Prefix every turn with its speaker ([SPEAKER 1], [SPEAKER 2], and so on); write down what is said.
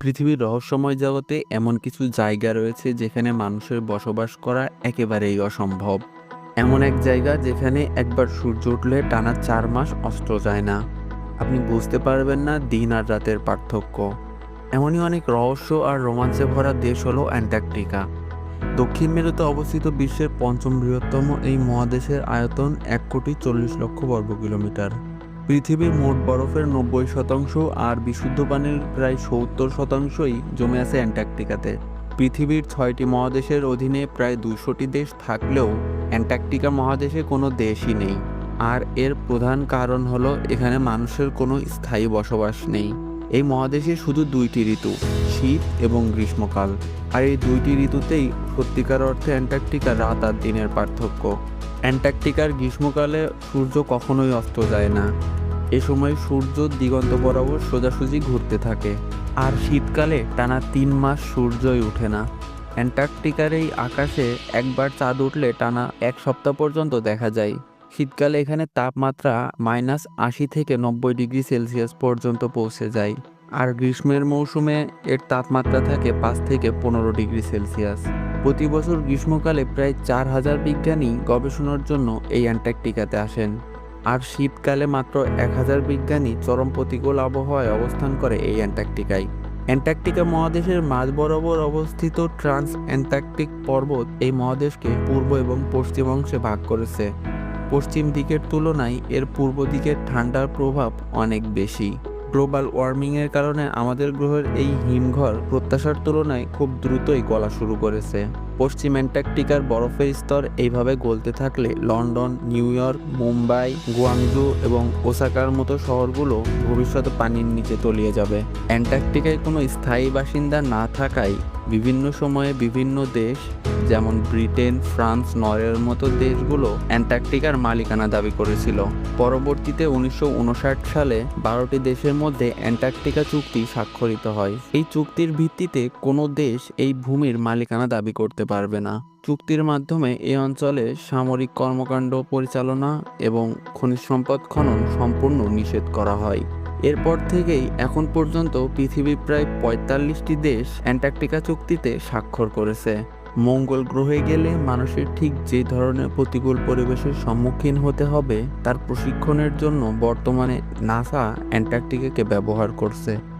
[SPEAKER 1] পৃথিবীর রহস্যময় জগতে এমন কিছু জায়গা রয়েছে যেখানে মানুষের বসবাস করা একেবারেই অসম্ভব। এমন এক জায়গা যেখানে একবার সূর্য উঠলে টানা চার মাস অস্ত যায় না। আপনি বুঝতে পারবেন না দিন আর রাতের পার্থক্য। এমনই অনেক রহস্য আর রোমাঞ্চে ভরা দেশ হলো অ্যান্টার্কটিকা। দক্ষিণ মেরুতে অবস্থিত বিশ্বের পঞ্চম বৃহত্তম এই মহাদেশের আয়তন এক কোটি চল্লিশ লক্ষ বর্গ কিলোমিটার পৃথিবীর মোট বরফের নব্বই শতাংশ আর বিশুদ্ধ পানির প্রায় সত্তর শতাংশই জমে আছে অ্যান্টার্কটিকাতে। পৃথিবীর ছয়টি মহাদেশের অধীনে প্রায় দুশোটি দেশ থাকলেও অ্যান্টার্কটিকা মহাদেশে কোনো দেশই নেই। আর এর প্রধান কারণ হলো এখানে মানুষের কোনো স্থায়ী বসবাস নেই। এই মহাদেশে শুধু দুইটি ঋতু, শীত এবং গ্রীষ্মকাল। আর এই দুইটি ঋতুতেই সত্যিকার অর্থে অ্যান্টার্কটিকা রাত আর দিনের পার্থক্য। অ্যান্টার্কটিকার গ্রীষ্মকালে সূর্য কখনোই অস্ত যায় না। এ সময় সূর্য দিগন্ত বরাবর সোজাসুজি ঘুরতে থাকে। আর শীতকালে টানা তিন মাস সূর্যই ওঠে না। অ্যান্টার্কটিকার এই আকাশে একবার চাঁদ উঠলে টানা এক সপ্তাহ পর্যন্ত দেখা যায়। শীতকালে এখানে তাপমাত্রা মাইনাস আশি থেকে নব্বই ডিগ্রি সেলসিয়াস পর্যন্ত পৌঁছে যায়। আর গ্রীষ্মের মৌসুমে এর তাপমাত্রা থাকে পাঁচ থেকে পনেরো ডিগ্রি সেলসিয়াস। প্রতি বছর গ্রীষ্মকালে প্রায় চার হাজার বিজ্ঞানী গবেষণার জন্য এই অ্যান্টার্কটিকাতে আসেন। আর শীতকালে মাত্র এক হাজার বিজ্ঞানী চরম প্রতিকূল আবহাওয়ায় অবস্থান করে এই অ্যান্টার্কটিকায়। অ্যান্টার্কটিকা মহাদেশের মাঝ বরাবর অবস্থিত ট্রান্স অ্যান্টার্কটিক পর্বত এই মহাদেশকে পূর্ব এবং পশ্চিম অংশে ভাগ করেছে। পশ্চিম দিকের তুলনায় এর পূর্ব দিকের ঠান্ডার প্রভাব অনেক বেশি। গ্লোবাল ওয়ার্মিংয়ের কারণে আমাদের গ্রহের এই হিমঘর প্রত্যাশার তুলনায় খুব দ্রুতই গলা শুরু করেছে। পশ্চিম অ্যান্টার্কটিকার বরফের স্তর এইভাবে গলতে থাকলে London, New York, Mumbai, Guangzhou এবং ওসাকার মতো শহরগুলো ভবিষ্যতে পানির নিচে তলিয়ে যাবে। অ্যান্টার্কটিকায় কোনো স্থায়ী বাসিন্দা না থাকায় বিভিন্ন সময়ে বিভিন্ন দেশ, যেমন ব্রিটেন, ফ্রান্স, নরওয়ের মতো দেশগুলো অ্যান্টার্কটিকার মালিকানা দাবি করেছিল। পরবর্তীতে উনিশশো উনষাট সালে বারোটি দেশের মধ্যে অ্যান্টার্কটিকা চুক্তি স্বাক্ষরিত হয়। এই চুক্তির ভিত্তিতে কোনো দেশ এই ভূমির মালিকানা দাবি করতে পারবে না। চুক্তির মাধ্যমে এ অঞ্চলে সামরিক কর্মকাণ্ড পরিচালনা এবং খনিজ সম্পদ খনন সম্পূর্ণ নিষেধ করা হয়। এরপর থেকেই এখন পর্যন্ত পৃথিবীর প্রায় পঁয়তাল্লিশটি দেশ অ্যান্টার্কটিকা চুক্তিতে স্বাক্ষর করেছে। মঙ্গল গ্রহে গেলে মানুষের ঠিক যে ধরনের প্রতিকূল পরিবেশের সম্মুখীন হতে হবে, তার প্রশিক্ষণের জন্য বর্তমানে নাসা অ্যান্টার্কটিকাকে ব্যবহার করছে।